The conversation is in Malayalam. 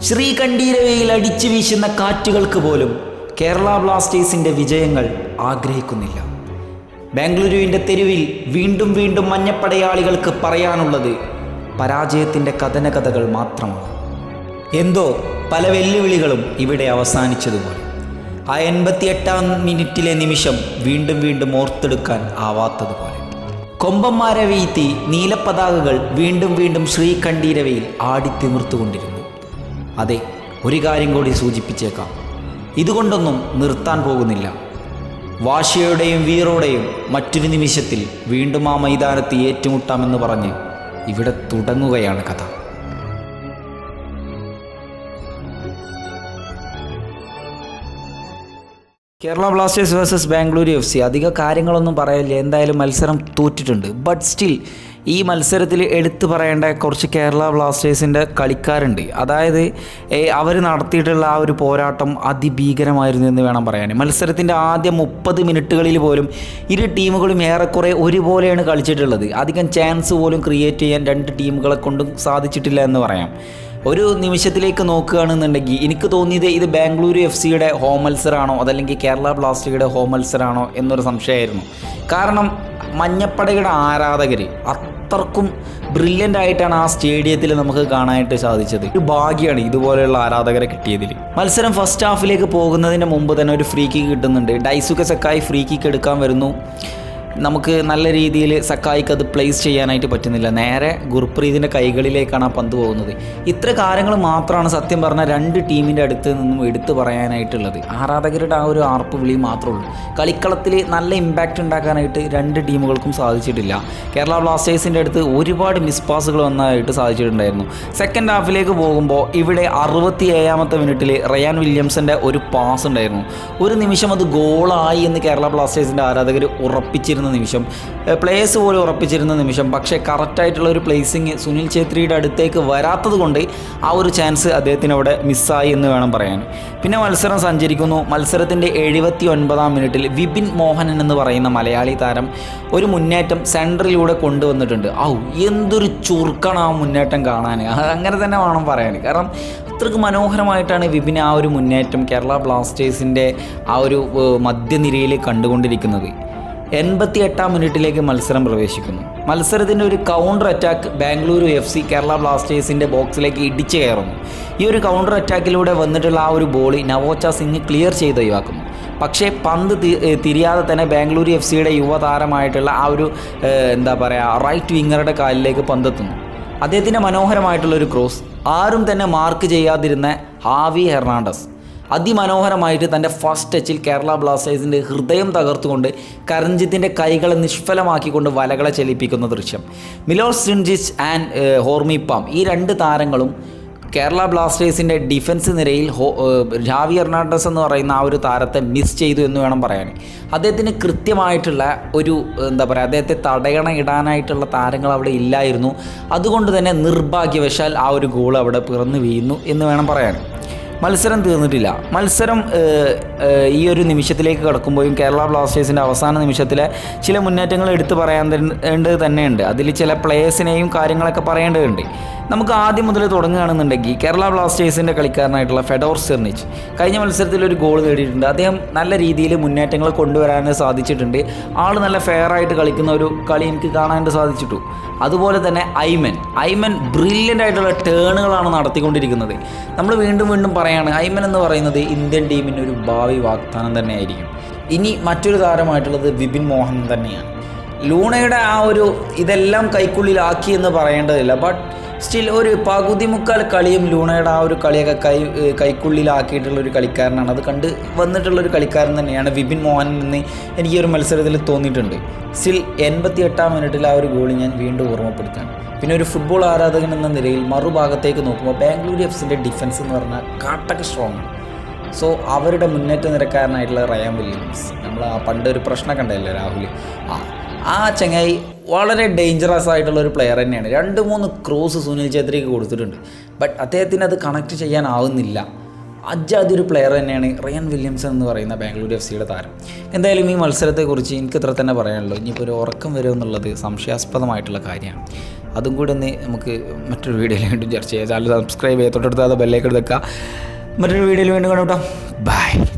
ശ്രീകണ്ഠീരവയിൽ അടിച്ചു വീശുന്ന കാറ്റുകൾക്ക് പോലും കേരള ബ്ലാസ്റ്റേഴ്സിന്റെ വിജയങ്ങൾ ആഗ്രഹിക്കുന്നില്ല. ബാംഗ്ലൂരുവിന്റെ തെരുവിൽ വീണ്ടും വീണ്ടും മഞ്ഞപ്പടയാളികൾക്ക് പറയാനുള്ളത് പരാജയത്തിന്റെ കഥനകഥകൾ മാത്രമാണ്. എന്തോ പല വെല്ലുവിളികളും ഇവിടെ അവസാനിച്ചതുപോലെ. ആ എൺപത്തിയെട്ടാം മിനിറ്റിലെ നിമിഷം വീണ്ടും വീണ്ടും ഓർത്തെടുക്കാൻ ആവാത്തതുപോലെ. കൊമ്പന്മാരെ വീഴ്ത്തി നീലപ്പതാകകൾ വീണ്ടും വീണ്ടും ശ്രീകണ്ഠീരവയിൽ ആടിത്തിമിർത്തുകൊണ്ടിരുന്നു. അതെ ഒരു കാര്യം കൂടി സൂചിപ്പിച്ചേക്കാം. ഇതുകൊണ്ടൊന്നും നിർത്താൻ പോകുന്നില്ല. വാശിയോടെയും വീറോടെയും മറ്റൊരു നിമിഷത്തിൽ വീണ്ടും ആ മൈതാനത്ത് ഏറ്റുമുട്ടാമെന്ന് പറഞ്ഞ് ഇവിടെ തുടങ്ങുകയാണ് കഥ. Kerala Blasters versus Bangalore F C. അധിക കാര്യങ്ങളൊന്നും പറയില്ല. എന്തായാലും മത്സരം തോറ്റിട്ടുണ്ട്. ബട്ട് സ്റ്റിൽ ഈ മത്സരത്തിൽ എടുത്തു പറയേണ്ട കുറച്ച് കേരള ബ്ലാസ്റ്റേഴ്സിന്റെ കളിക്കാരുണ്ട്. അതായത് അവർ നടത്തിയിട്ടുള്ള ആ ഒരു പോരാട്ടം അതിഭീകരമായിരുന്നു എന്ന് വേണം പറയാൻ. മത്സരത്തിന്റെ ആദ്യ മുപ്പത് മിനിറ്റുകളിൽ പോലും ഇരു ടീമുകളും ഏറെക്കുറെ ഒരുപോലെയാണ് കളിച്ചിട്ടുള്ളത്. അധികം ചാൻസ് പോലും ക്രിയേറ്റ് ചെയ്യാൻ രണ്ട് ടീമുകളെ കൊണ്ടും സാധിച്ചിട്ടില്ല എന്ന് പറയാം. ഒരു നിമിഷത്തിലേക്ക് നോക്കുകയാണെന്നുണ്ടെങ്കിൽ എനിക്ക് തോന്നിയത് ഇത് ബാംഗ്ലൂരു എഫ് സിയുടെ ഹോം മത്സരമാണോ അതല്ലെങ്കിൽ കേരള ബ്ലാസ്റ്റേഴ്സിയുടെ ഹോം മത്സരമാണോ എന്നൊരു സംശയമായിരുന്നു. കാരണം മഞ്ഞപ്പടയുടെ ആരാധകർ അത്രക്കും ബ്രില്യന്റ് ആയിട്ടാണ് ആ സ്റ്റേഡിയത്തിൽ നമുക്ക് കാണാനായിട്ട് സാധിച്ചത്. ഒരു ഭാഗ്യമാണ് ഇതുപോലെയുള്ള ആരാധകരെ കിട്ടിയതിൽ മത്സരം ഫസ്റ്റ് ഹാഫിലേക്ക് പോകുന്നതിന് മുമ്പ് തന്നെ ഒരു ഫ്രീ കിക്ക് കിട്ടുന്നുണ്ട്. ഡൈസുക സെക്കായി ഫ്രീ കിക്ക് എടുക്കാൻ വരുന്നു. നമുക്ക് നല്ല രീതിയിൽ സക്കായിക്ക് അത് പ്ലേസ് ചെയ്യാനായിട്ട് പറ്റുന്നില്ല. നേരെ ഗുർപ്രീതിന്റെ കൈകളിലേക്കാണ് ആ പന്ത് പോകുന്നത്. ഇത്ര കാര്യങ്ങൾ മാത്രമാണ് സത്യം പറഞ്ഞാൽ രണ്ട് ടീമിന്റെ അടുത്ത് നിന്നും എടുത്തു പറയാനായിട്ടുള്ളത്. ആരാധകരുടെ ആ ഒരു ആർപ്പ് വിളി മാത്രമേ ഉള്ളൂ. കളിക്കളത്തിൽ നല്ല ഇമ്പാക്റ്റ് ഉണ്ടാക്കാനായിട്ട് രണ്ട് ടീമുകൾക്കും സാധിച്ചിട്ടില്ല. കേരള ബ്ലാസ്റ്റേഴ്സിന്റെ അടുത്ത് ഒരുപാട് മിസ് പാസുകൾ വന്നതായിട്ട് സാധിച്ചിട്ടുണ്ടായിരുന്നു. സെക്കൻഡ് ഹാഫിലേക്ക് പോകുമ്പോൾ ഇവിടെ അറുപത്തി ഏഴാമത്തെ മിനിറ്റിൽ റയാൻ വില്യംസിന്റെ ഒരു പാസ് ഉണ്ടായിരുന്നു. ഒരു നിമിഷം അത് ഗോളായി എന്ന് കേരള ബ്ലാസ്റ്റേഴ്സിന്റെ ആരാധകർ ഉറപ്പിച്ചിരുന്ന. നിമിഷം പ്ലേസ് പോലും ഉറപ്പിച്ചിരുന്ന നിമിഷം പക്ഷേ കറക്റ്റായിട്ടുള്ള ഒരു പ്ലേസിങ് സുനിൽ ഛേത്രിയുടെ അടുത്തേക്ക് വരാത്തത് കൊണ്ട് ആ ഒരു ചാൻസ് അദ്ദേഹത്തിന് അവിടെ മിസ്സായി എന്ന് വേണം പറയാൻ. പിന്നെ മത്സരം സഞ്ചരിക്കുന്നു. മത്സരത്തിന്റെ എഴുപത്തി ഒൻപതാം മിനിറ്റിൽ വിപിൻ മോഹനൻ എന്ന് പറയുന്ന മലയാളി താരം ഒരു മുന്നേറ്റം സെൻട്രലിലൂടെ കൊണ്ടുവന്നിട്ടുണ്ട്. ഔ എന്തൊരു ചുറുക്കാണ് ആ മുന്നേറ്റം കാണാൻ. അങ്ങനെ തന്നെ വേണം പറയാൻ. കാരണം അത്രയ്ക്ക് മനോഹരമായിട്ടാണ് വിപിൻ ആ ഒരു മുന്നേറ്റം കേരള ബ്ലാസ്റ്റേഴ്സിന്റെ ആ ഒരു മധ്യനിരയിൽ കണ്ടുകൊണ്ടിരിക്കുന്നത്. എൺപത്തി എട്ടാം മിനിറ്റിലേക്ക് മത്സരം പ്രവേശിക്കുന്നു. മത്സരത്തിന്റെ ഒരു counter attack Bengaluru F C Kerala ബ്ലാസ്റ്റേഴ്സിന്റെ ബോക്സിലേക്ക് ഇടിച്ചു കയറുന്നു. ഈ ഒരു കൗണ്ടർ അറ്റാക്കിലൂടെ വന്നിട്ടുള്ള ആ ഒരു ബോളി നവോച്ച സിംഗ് ക്ലിയർ ചെയ്ത് ഒഴിവാക്കുന്നു. പക്ഷേ പന്ത് തിരിയാതെ തന്നെ ബാംഗ്ലൂരു എഫ് സിയുടെ യുവതാരമായിട്ടുള്ള ആ ഒരു എന്താ പറയുക റൈറ്റ് വിങ്ങറുടെ കാലിലേക്ക് പന്തെത്തുന്നു. അദ്ദേഹത്തിന്റെ മനോഹരമായിട്ടുള്ള ഒരു ക്രോസ് ആരും തന്നെ മാർക്ക് ചെയ്യാതിരുന്ന ഹാവി ഹെർണാണ്ടസ്. അതിമനോഹരമായിട്ട് തന്റെ ഫസ്റ്റ് ടച്ചിൽ കേരള ബ്ലാസ്റ്റേഴ്സിന്റെ ഹൃദയം തകർത്തുകൊണ്ട് കരഞ്ജിത്തിന്റെ കൈകളെ നിഷ്ഫലമാക്കിക്കൊണ്ട് വലകളെ ചലിപ്പിക്കുന്ന ദൃശ്യം. മിലോസ് സിൻജിസ് ആൻഡ് ഹോർമി ഹോർമിപ്പാം ഈ രണ്ട് താരങ്ങളും കേരള ബ്ലാസ്റ്റേഴ്സിന്റെ ഡിഫൻസ് നിരയിൽ ഹോ ജാവി എർണാണ്ടസ് എന്ന് പറയുന്ന ആ ഒരു താരത്തെ മിസ് ചെയ്തു എന്ന് വേണം പറയാൻ. അദ്ദേഹത്തിന് കൃത്യമായിട്ടുള്ള ഒരു എന്താ പറയുക അദ്ദേഹത്തെ തടയണ ഇടാനായിട്ടുള്ള താരങ്ങൾ അവിടെ ഇല്ലായിരുന്നു. അതുകൊണ്ട് തന്നെ നിർഭാഗ്യവശാൽ ആ ഒരു ഗോൾ അവിടെ പിറന്നു വീഴുന്നു എന്ന് വേണം പറയാൻ. മത്സരം തീർന്നിട്ടില്ല. മത്സരം ഈ ഒരു നിമിഷത്തിലേക്ക് കടക്കുമ്പോഴും കേരള ബ്ലാസ്റ്റേഴ്സിന്റെ അവസാന നിമിഷത്തിലെ ചില മുന്നേറ്റങ്ങൾ എടുത്തു തരേണ്ടത് തന്നെയുണ്ട്. അതിൽ ചില പ്ലേയേഴ്സിനെയും കാര്യങ്ങളൊക്കെ പറയേണ്ടതുണ്ട്. നമുക്ക് ആദ്യം മുതൽ തുടങ്ങുകയാണെന്നുണ്ടെങ്കിൽ കേരള ബ്ലാസ്റ്റേഴ്സിന്റെ കളിക്കാരനായിട്ടുള്ള ഫെഡോർ സെർണിച്ച് കഴിഞ്ഞ മത്സരത്തിൽ ഒരു ഗോൾ നേടിയിട്ടുണ്ട്. അദ്ദേഹം നല്ല രീതിയിൽ മുന്നേറ്റങ്ങൾ കൊണ്ടുവരാൻ സാധിച്ചിട്ടുണ്ട്. ആൾ നല്ല ഫെയർ ആയിട്ട് കളിക്കുന്ന ഒരു കളി എനിക്ക് കാണാനായിട്ട് സാധിച്ചിട്ടു. അതുപോലെ തന്നെ ഐമൻ. ഐമൻ ബ്രില്യന്റ് ആയിട്ടുള്ള ടേണുകളാണ് നടത്തിക്കൊണ്ടിരിക്കുന്നത്. നമ്മൾ വീണ്ടും വീണ്ടും പറയാണ് ഐമൻ എന്ന് പറയുന്നത് ഇന്ത്യൻ ടീമിന്റെ ഒരു ഭാവി വാഗ്ദാനം തന്നെയായിരിക്കും. ഇനി മറ്റൊരു താരമായിട്ടുള്ളത് വിപിൻ മോഹൻ തന്നെയാണ്. ലൂണയുടെ ആ ഒരു ഇതെല്ലാം കൈക്കുള്ളിലാക്കി എന്ന് പറയേണ്ടതില്ല ബട്ട് സ്റ്റിൽ ഒരു പകുതി മുക്കാൽ കളിയും ലൂണയുടെ ആ ഒരു കളിയൊക്കെ കൈ കൈക്കുള്ളിലാക്കിയിട്ടുള്ള ഒരു കളിക്കാരനാണ്. അത് കണ്ട് വന്നിട്ടുള്ള ഒരു കളിക്കാരൻ തന്നെയാണ് വിപിൻ മോഹൻ എന്ന് എനിക്ക് ഒരു മത്സരത്തിൽ തോന്നിയിട്ടുണ്ട്. സ്റ്റിൽ എൺപത്തി എട്ടാം മിനിറ്റിൽ ആ ഒരു ഗോളി ഞാൻ വീണ്ടും ഓർമ്മപ്പെടുത്താണ് പിന്നെ ഒരു ഫുട്ബോൾ ആരാധകൻ എന്ന നിലയിൽ മറുഭാഗത്തേക്ക് നോക്കുമ്പോൾ ബാംഗ്ലൂർ എഫ് സിന്റെ ഡിഫൻസ് എന്ന് പറഞ്ഞാൽ കാട്ടൊക്കെ സ്ട്രോങ് ആണ്. സോ അവരുടെ മുന്നേറ്റ നിരക്കാരനായിട്ടുള്ള റയാൻ വില്യംസ്. നമ്മൾ ആ പണ്ട് ഒരു പ്രശ്നം ഉണ്ടായില്ലേ രാഹുൽ ആ ആ ചങ്ങായി വളരെ ഡേഞ്ചറസ് ആയിട്ടുള്ള ഒരു പ്ലെയർ തന്നെയാണ്. രണ്ട് മൂന്ന് ക്രോസ് സുനിൽ ഛേത്രിക്ക് കൊടുത്തിട്ടുണ്ട്. ബട്ട് അദ്ദേഹത്തിന് അത് കണക്ട് ചെയ്യാനാവുന്നില്ല. അജാതി ഒരു പ്ലെയർ തന്നെയാണ്. റയൻ വില്യംസൺ എന്ന് പറയുന്ന ബാംഗ്ലൂർ എഫ് സിയുടെ താരം. എന്തായാലും ഈ മത്സരത്തെക്കുറിച്ച് എനിക്ക് ഇത്ര തന്നെ പറയാനുള്ളൂ. ഇനിയിപ്പോൾ ഒരു ഉറക്കം വരുമെന്നുള്ളത് സംശയാസ്പദമായിട്ടുള്ള കാര്യമാണ്. അതും കൂടി ഒന്ന് നമുക്ക് മറ്റൊരു വീഡിയോയിൽ വീണ്ടും ചർച്ച ചെയ്യാം. ചാനൽ സബ്സ്ക്രൈബ് ചെയ്യുക തൊട്ടടുത്ത് അത് ബെല്ലേക്ക് എടുക്കുക മറ്റൊരു വീഡിയോയിൽ വീണ്ടും കാണാം കേട്ടോ. ബൈ